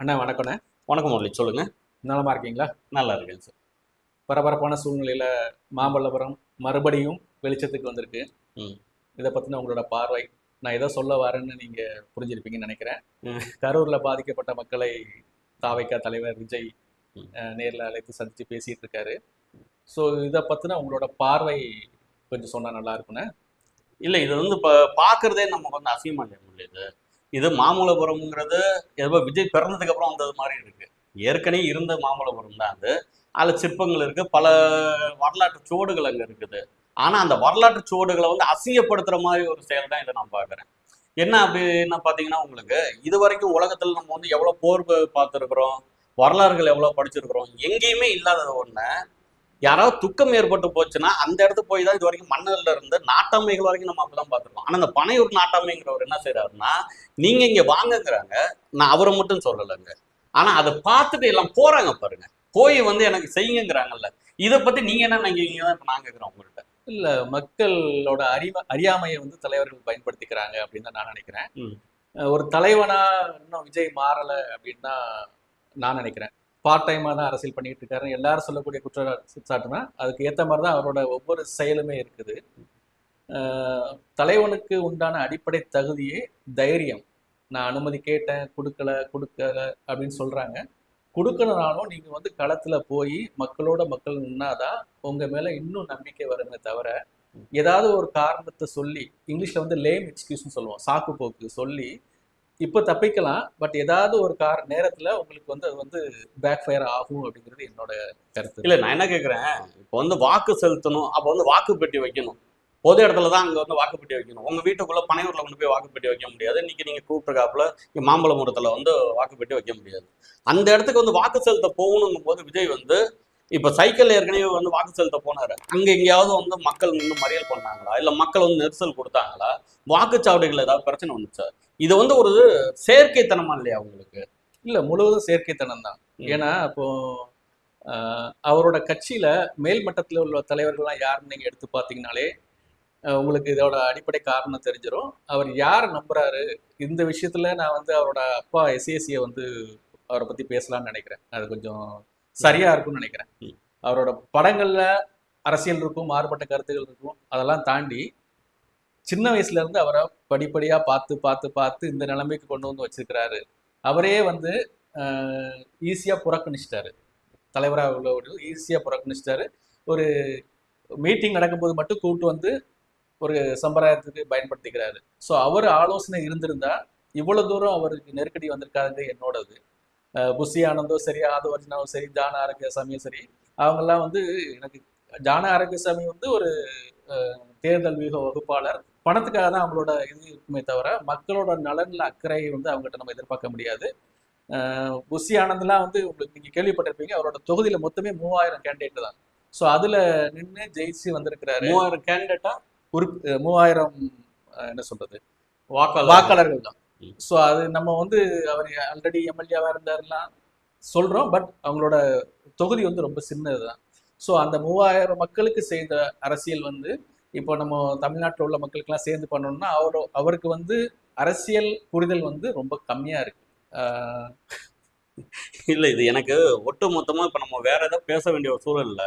அண்ணா வணக்கண்ணே வணக்கம் முரளி சொல்லுங்க. நலமா இருக்கீங்களா? நல்லா இருக்கேன் சார். பரபரப்பான சூழ்நிலையில மாமல்லபுரம் மறுபடியும் வெளிச்சத்துக்கு வந்திருக்கு. இதை பத்தின உங்களோட பார்வை நான் ஏதோ சொல்ல வரேன்னு நீங்க புரிஞ்சிருப்பீங்கன்னு நினைக்கிறேன். கரூர்ல பாதிக்கப்பட்ட மக்களை தாவைக்கா தலைவர் விஜய் நேர்ல அழைத்து சந்திச்சு பேசிட்டு இருக்காரு. ஸோ இதை பத்தின உங்களோட பார்வை கொஞ்சம் சொன்னா நல்லா இருக்குண்ணே இல்ல இது வந்து இப்ப பாக்குறதே நமக்கு வந்து முரளி இது. இது மாமல்லபுரம்ங்கிறது ஏதோ விஜய் பிறந்ததுக்கு அப்புறம் வந்தது மாதிரி இருக்கு. ஏற்கனவே இருந்த மாமல்லபுரம் தான் அது. அதில் சிற்பங்கள் இருக்கு. பல வரலாற்று சுவடுகள் அங்கே இருக்குது. ஆனால் அந்த வரலாற்று சுவடுகளை வந்து அசிங்கப்படுத்துற மாதிரி ஒரு செயல் தான் இதை நான் பார்க்குறேன். என்ன அப்படின்னா பார்த்தீங்கன்னா உங்களுக்கு இது வரைக்கும் உலகத்தில் நம்ம வந்து எவ்வளோ போர் பார்த்துருக்குறோம் வரலாறுகள் எவ்வளோ படிச்சிருக்கிறோம் எங்கேயுமே இல்லாதது ஒன்று யாராவது துக்கம் ஏற்பட்டு போச்சுன்னா அந்த இடத்துக்கு போய் தான் இது வரைக்கும் மன்னர்ல இருந்து நாட்டாமைகள் வரைக்கும் நம்ம அப்படிதான் பார்த்துருக்கோம் ஆனா அந்த பனையூர் நாட்டாமைங்கிறவர் என்ன செய்யறாருன்னா நீங்க இங்க வாங்குங்கிறாங்க. நான் அவரை மட்டும் சொல்லலைங்க. ஆனா அதை பார்த்துட்டு எல்லாம் போறாங்க பாருங்க. போய் வந்து எனக்கு செய்யுங்கிறாங்கல்ல. இதை பத்தி நீங்க என்ன நினைக்கிறீங்க? தான் இப்ப கேட்கிறேன் உங்கள்கிட்ட இல்ல மக்களோட அறிவ அறியாமையை வந்து தலைவர்கள் பயன்படுத்திக்கிறாங்க அப்படின்னு தான் நான் நினைக்கிறேன். ஒரு தலைவனா இன்னும் விஜய் மாறல அப்படின்னு தான் நான் நினைக்கிறேன். பார்ட் டைமாக தான் அரசியல் பண்ணிட்டு இருக்காரு. எல்லாரும் சொல்லக்கூடிய குற்றச்சாட்டுனா அதுக்கு ஏத்த மாதிரி தான் அவரோட ஒவ்வொரு செயலுமே இருக்குது. தலைவனுக்கு உண்டான அடிப்படை தகுதியே தைரியம். நான் அனுமதி கேட்டேன் கொடுக்கல கொடுக்கல அப்படின்னு சொல்றாங்க. கொடுக்கணுனாலும் நீங்க வந்து களத்துல போய் மக்களோட மக்கள் நின்னாதான் உங்க மேல இன்னும் நம்பிக்கை வருமே தவிர ஏதாவது ஒரு காரணத்தை சொல்லி இங்கிலீஷில் வந்து லேம் எக்ஸ்கியூஸ்னு சொல்லுவோம். சாக்கு போக்கு சொல்லி இப்போ தப்பிக்கலாம். பட் ஏதாவது ஒரு கார் நேரத்தில் உங்களுக்கு வந்து அது வந்து பேக் ஃபயர் ஆகும் அப்படிங்கிறது என்னோட கருத்து. இல்லை நான் என்ன கேட்குறேன் இப்போ வந்து வாக்கு செலுத்தணும். அப்போ வந்து வாக்கு பெட்டி வைக்கணும். பொது இடத்துல தான் அங்கே வந்து வாக்குப்பெட்டி வைக்கணும். உங்கள் வீட்டுக்குள்ளே பனையூரில் கொண்டு போய் வாக்குப்பெட்டி வைக்க முடியாது. இன்னைக்கு நீங்கள் கூப்பிட்டுருக்காப்புல இங்க வந்து வாக்குப்பெட்டி வைக்க முடியாது. அந்த இடத்துக்கு வந்து வாக்கு செலுத்த போகணுங்கும் போது விஜய் வந்து இப்ப சைக்கிள் ஏற்கனவே வந்து வாக்கு செலுத்த போனாரு. அங்க எங்கேயாவது வந்து மக்கள் வந்து மறியல் பண்ணாங்களா? இல்ல மக்கள் வந்து நெரிசல் கொடுத்தாங்களா? வாக்குச்சாவடிகள் ஏதாவது பிரச்சனை வந்துச்சா? இது வந்து ஒரு செயற்கைத்தனமா இல்லையா உங்களுக்கு? இல்ல முழுவதும் செயற்கைத்தனம் தான். ஏன்னா இப்போ அவரோட கட்சியில மேல் மட்டத்தில் உள்ள தலைவர்கள்லாம் யாருன்னு நீங்க எடுத்து பார்த்தீங்கனாலே உங்களுக்கு இதோட அடிப்படை காரணம் தெரிஞ்சிடும் அவர் யார் நம்புறாரு? இந்த விஷயத்துல நான் வந்து அவரோட அப்பா எஸ்ஏசியை வந்து அவரை பத்தி பேசலாம்னு நினைக்கிறேன். அது கொஞ்சம் சரியா இருக்கும்னு நினைக்கிறேன். அவரோட படங்கள்ல அரசியல் இருக்கும் மாறுபட்ட கருத்துகள் இருக்கும் அதெல்லாம் தாண்டி சின்ன வயசுல இருந்து அவரை படிப்படியா பார்த்து பார்த்து பார்த்து இந்த நிலைமைக்கு கொண்டு வந்து வச்சிருக்கிறாரு. அவரே வந்து ஈஸியா புறக்கணிச்சிட்டாரு. தலைவராக உள்ளவர் ஈஸியா புறக்கணிச்சிட்டாரு. ஒரு மீட்டிங் நடக்கும்போது மட்டும் கூட்டு வந்து ஒரு சம்பிரதாயத்துக்கு பயன்படுத்திக்கிறாரு. ஸோ அவர் ஆலோசனை இருந்திருந்தா இவ்வளவு தூரம் அவருக்கு நெருக்கடி வந்திருக்காது என்னோடது. புஷி ஆனந்தோ சரி ஆதவர்ஜனாவும் சரி ஜான ஆரோக்கியசாமியும் சரி அவங்கெல்லாம் வந்து எனக்கு ஜான ஆரோக்கியசாமி வந்து ஒரு தேர்தல் வியூக வகுப்பாளர். பணத்துக்காக தான் அவங்களோட இது இருக்குமே தவிர மக்களோட நலன்ல அக்கறை வந்து அவங்ககிட்ட நம்ம எதிர்பார்க்க முடியாது. புஷி ஆனந்த்லாம் வந்து உங்களுக்கு நீங்க கேள்விப்பட்டிருப்பீங்க அவரோட தொகுதியில மொத்தமே மூவாயிரம் கேண்டிடேட் தான். ஸோ அதுல நின்று ஜெயிச்சு வந்திருக்கிறாரு. மூவாயிரம் கேண்டிடேட்டா உறுப் மூவாயிரம் என்ன சொல்றது? வாக்காளர் வாக்காளர்கள் தான். ஸோ அது நம்ம வந்து அவர் ஆல்ரெடி எம்எல்ஏவாக இருந்தாருலாம் சொல்கிறோம் பட் அவங்களோட தொகுதி வந்து ரொம்ப சின்னது தான் ஸோ அந்த மூவாயிரம் மக்களுக்கு செய்த அரசியல் வந்து இப்போ நம்ம தமிழ்நாட்டில் உள்ள மக்களுக்கெல்லாம் சேர்ந்து பண்ணணும்னா அவரோ அவருக்கு வந்து அரசியல் புரிதல் வந்து ரொம்ப கம்மியாக இருக்கு. இல்லை இது எனக்கு ஒட்டு மொத்தமாக இப்போ நம்ம வேற ஏதாவது பேச வேண்டிய ஒரு சூழல்ல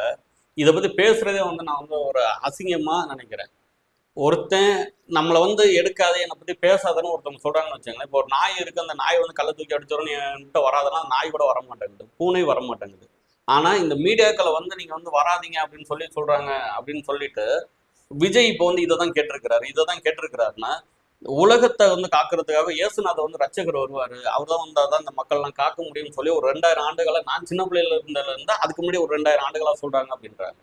இதை பற்றி பேசுகிறதே வந்து நான் வந்து ஒரு அசிங்கமாக நினைக்கிறேன். ஒருத்தன் நம்மளை வந்து எடுக்காத என்னை பற்றி பேசாதன்னு ஒருத்தவங்க சொல்றாங்கன்னு வச்சுங்களேன் இப்போ ஒரு நாய் இருக்கு அந்த நாய் வந்து கள்ள தூக்கி அடிச்சோன்னு என்கிட்ட வராதனா நாய் கூட வர மாட்டேங்குது பூனை வர மாட்டேங்குது ஆனா இந்த மீடியாக்களை வந்து நீங்க வந்து வராதீங்க அப்படின்னு சொல்லி சொல்றாங்க அப்படின்னு சொல்லிட்டு விஜய் இப்போ வந்து இதை தான் கேட்டிருக்கிறாரு. இதை தான் கேட்டிருக்கிறாருன்னா உலகத்தை வந்து காக்கிறதுக்காக இயேசுநாதை வந்து ரட்சகர் வருவார். அவர் தான் வந்தால் தான் இந்த மக்கள்லாம் காக்க முடியும்னு சொல்லி ஒரு ரெண்டாயிரம் ஆண்டுகளை நான் சின்ன பிள்ளையில இருந்ததுல இருந்தா அதுக்கு முன்னாடி ஒரு ரெண்டாயிரம் ஆண்டுகளாக சொல்றாங்க அப்படின்றாங்க.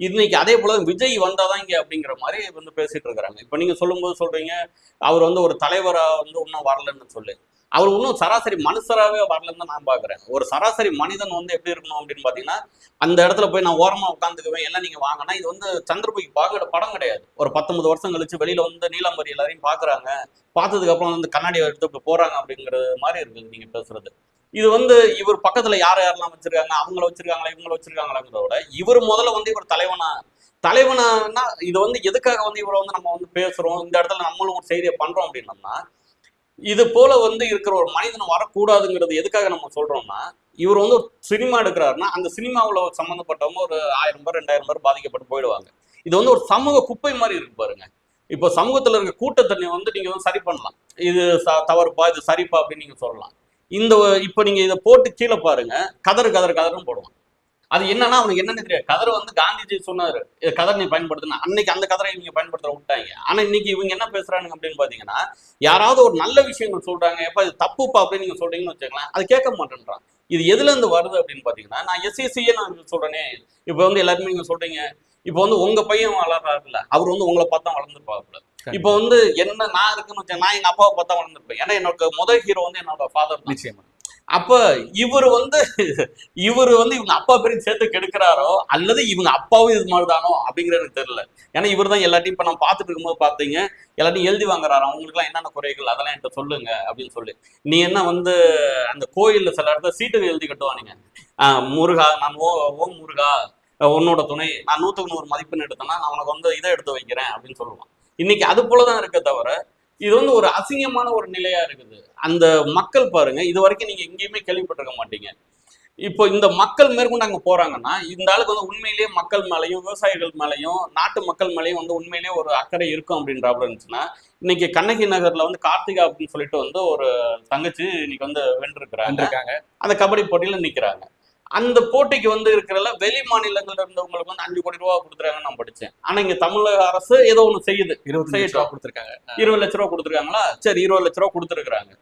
இன்னைக்கு அதே போல விஜய் வந்தாதான் இங்க அப்படிங்கிற மாதிரி வந்து பேசிட்டு இருக்கிறாங்க. இப்ப நீங்க சொல்லும்போது சொல்றீங்க அவர் வந்து ஒரு தலைவரா வந்து இன்னும் வரலன்னு சொல்லி. அவர் இன்னும் சராசரி மனுஷராகவே வரலன்னு தான் நான் பாக்குறேன். ஒரு சராசரி மனிதன் வந்து எப்படி இருக்கணும் அப்படின்னு பாத்தீங்கன்னா அந்த இடத்துல போய் நான் ஓரமா உட்காந்துக்குவேன் எல்லாம் நீங்க வாங்கினா இது வந்து சந்திரபுகி பார்க்குற படம் கிடையாது. ஒரு பத்தொன்பது வருஷம் கழிச்சு வெளியில வந்து நீலாம்பரி எல்லாரையும் பாக்குறாங்க. பார்த்ததுக்கு அப்புறம் வந்து கண்ணாடி எடுத்து போகிறாங்க போறாங்க அப்படிங்கிறது மாதிரி இருக்குது நீங்க பேசுறது. இது வந்து இவர் பக்கத்துல யார் யாரெல்லாம் வச்சிருக்காங்க? அவங்கள வச்சிருக்காங்களா? இவங்கள வச்சிருக்காங்களாங்கிறத விட இவர் முதல்ல வந்து இவர் தலைவனா தலைவனா இது வந்து எதுக்காக வந்து இவரை வந்து நம்ம வந்து பேசுறோம்? இந்த இடத்துல நம்மளும் ஒரு செய்தியை பண்றோம் அப்படின்னம்னா இது போல வந்து இருக்கிற ஒரு மனிதன் வரக்கூடாதுங்கிறது எதுக்காக நம்ம சொல்றோம்னா இவர் வந்து ஒரு சினிமா எடுக்கிறாருன்னா அந்த சினிமாவில் சம்மந்தப்பட்டவங்க ஒரு ஆயிரம் பேர் ரெண்டாயிரம் பேர் பாதிக்கப்பட்டு போயிடுவாங்க. இது வந்து ஒரு சமூக குப்பை மாதிரி இருக்கு பாருங்க. இப்போ சமூகத்தில் இருக்க கூட்டத்தண்ணி வந்து நீங்க வந்து சரி பண்ணலாம். இது ச- தவறுப்பா இது சரிப்பா அப்படின்னு நீங்க சொல்லலாம். இந்த இப்போ நீங்க இதை போட்டு கீழே பாருங்க கதறு கதறு கதறுன்னு போடுவான் அது என்னன்னா அவனுக்கு என்னன்னு தெரியாது. கதர் வந்து காந்திஜி சொன்னாரு. இது கதர் நீ பயன்படுத்தினா அன்னைக்கு அந்த கதரை நீங்க பயன்படுத்த விட்டாங்க. ஆனா இன்னைக்கு இவங்க என்ன பேசுகிறானுங்க அப்படின்னு பாத்தீங்கன்னா யாராவது ஒரு நல்ல விஷயங்கள் சொல்றாங்க. எப்ப இது தப்புப்பா அப்படின்னு நீங்க சொல்றீங்கன்னு வச்சுக்கலாம் அது கேட்க மாட்டேன்றான். இது எதுல இருந்து வருது அப்படின்னு பாத்தீங்கன்னா நான் எஸ்எஸ்சியே நான் சொல்றேனே. இப்போ வந்து எல்லாருமே நீங்க சொல்றீங்க. இப்போ வந்து உங்க பையன் வளர்றாருல அவர் வந்து உங்களை பார்த்தா வளர்ந்துருப்பாப்புல. இப்போ வந்து என்ன நான் இருக்குன்னு வச்சேன் நான் எங்க அப்பாவை பார்த்தா வளர்ந்துருப்பேன் ஏன்னா என்னோட முதல் ஹீரோ வந்து என்னோட ஃபாதர் தான். நிச்சயமா. அப்ப இவர் வந்து இவர் வந்து இவங்க அப்பா பேரையும் சேர்த்து கெடுக்கிறாரோ அல்லது இவங்க அப்பாவும் இது மாதிரிதானோ அப்படிங்கிறது எனக்கு தெரியல. ஏன்னா இவர் தான் எல்லாத்தையும் இப்ப நான் பார்த்துட்டு இருக்கும்போது பார்த்தீங்க எல்லாத்தையும் எழுதி வாங்குறாரு? அவங்களுக்குலாம் என்னென்ன குறைகள்? அதெல்லாம் என்கிட்ட சொல்லுங்க அப்படின்னு சொல்லி. நீ என்ன வந்து அந்த கோயில்ல சில இடத்துல சீட்டுகள் எழுதி கட்டுவானுங்க ஆஹ் முருகா நான் ஓ ஓம் முருகா உன்னோட துணை நான் நூற்றுக்கு நூறு மதிப்பெண் எடுத்தேன்னா நான் உனக்கு வந்து இதை எடுத்து வைக்கிறேன் அப்படின்னு சொல்லுவான். இன்னைக்கு அது போலதான் இருக்க தவிர இது வந்து ஒரு அசிங்கமான ஒரு நிலையா இருக்குது. அந்த மக்கள் பாருங்க இது வரைக்கும் நீங்க எங்கேயுமே கேள்விப்பட்டிருக்க மாட்டீங்க. இப்போ இந்த மக்கள் மேற்கொண்டு அங்க போறாங்கன்னா இந்த ஆளுக்கு வந்து உண்மையிலேயே மக்கள் மேலையும் விவசாயிகள் மேலையும் நாட்டு மக்கள் மேலையும் வந்து உண்மையிலேயே ஒரு அக்கறை இருக்கும் அப்படின்றாப்புல இருந்துச்சுன்னா இன்னைக்கு கண்ணகி நகர்ல வந்து கார்த்திகா அப்படின்னு சொல்லிட்டு வந்து ஒரு தங்கச்சி இன்னைக்கு வந்து வென்றிருக்கிறாங்க. அந்த கபடி போட்டியில நிக்கிறாங்க. அந்த போட்டிக்கு வந்து இருக்கிறல வெளி மாநிலங்கள்ல இருந்தவங்களுக்கு வந்து அஞ்சு கோடி ரூபா கொடுத்துருக்காங்கன்னு நான் படிச்சேன். ஆனா இங்க தமிழக அரசு ஏதோ ஒண்ணு செய்யுது. இருபத்தி லட்ச ரூபா கொடுத்துருக்காங்க. இருபது லட்ச ரூபா கொடுத்துருக்காங்களா? சரி இருபது லட்ச ரூபா கொடுத்துருக்காங்க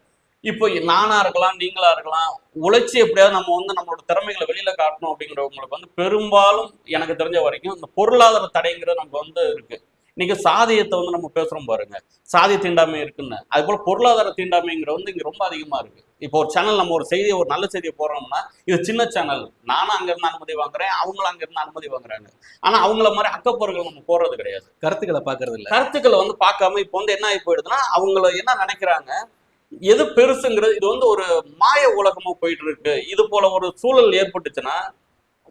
இப்போ நானா இருக்கலாம் நீங்களா இருக்கலாம் உழைச்சி எப்படியாவது நம்ம வந்து நம்மளோட திறமைகளை வெளியில காட்டணும் அப்படிங்கிறவங்களுக்கு வந்து பெரும்பாலும் எனக்கு தெரிஞ்ச வரைக்கும் இந்த பொருளாதார தடைங்கிறது நம்ம வந்து இருக்கு. இன்னைக்கு சாதியத்தை வந்து நம்ம பேசுறோம் பாருங்க. சாதிய தீண்டாமை இருக்குன்னு. அது போல பொருளாதார தீண்டாமைங்கிறது வந்து இங்க ரொம்ப அதிகமா இருக்கு. இப்போ ஒரு சேனல் நம்ம ஒரு செய்தியை ஒரு நல்ல செய்தியை போடுறோம்னா இது சின்ன சேனல் நானும் அங்க இருந்து அனுமதி வாங்குறேன் அவங்களும் அங்க இருந்து அனுமதி வாங்குறாங்க. ஆனா அவங்கள மாதிரி அக்கப்பொருட்கள் நம்ம போடுறது கிடையாது. கருத்துக்களை பாக்குறது இல்ல. கருத்துக்களை வந்து பார்க்காம இப்போ வந்து என்ன ஆகி போயிடுதுன்னா அவங்கள என்ன நினைக்கிறாங்க? எது பெருசுங்கிறது இது வந்து ஒரு மாய உலகமா போயிட்டு இருக்கு இது போல ஒரு சூழல் ஏற்பட்டுச்சுன்னா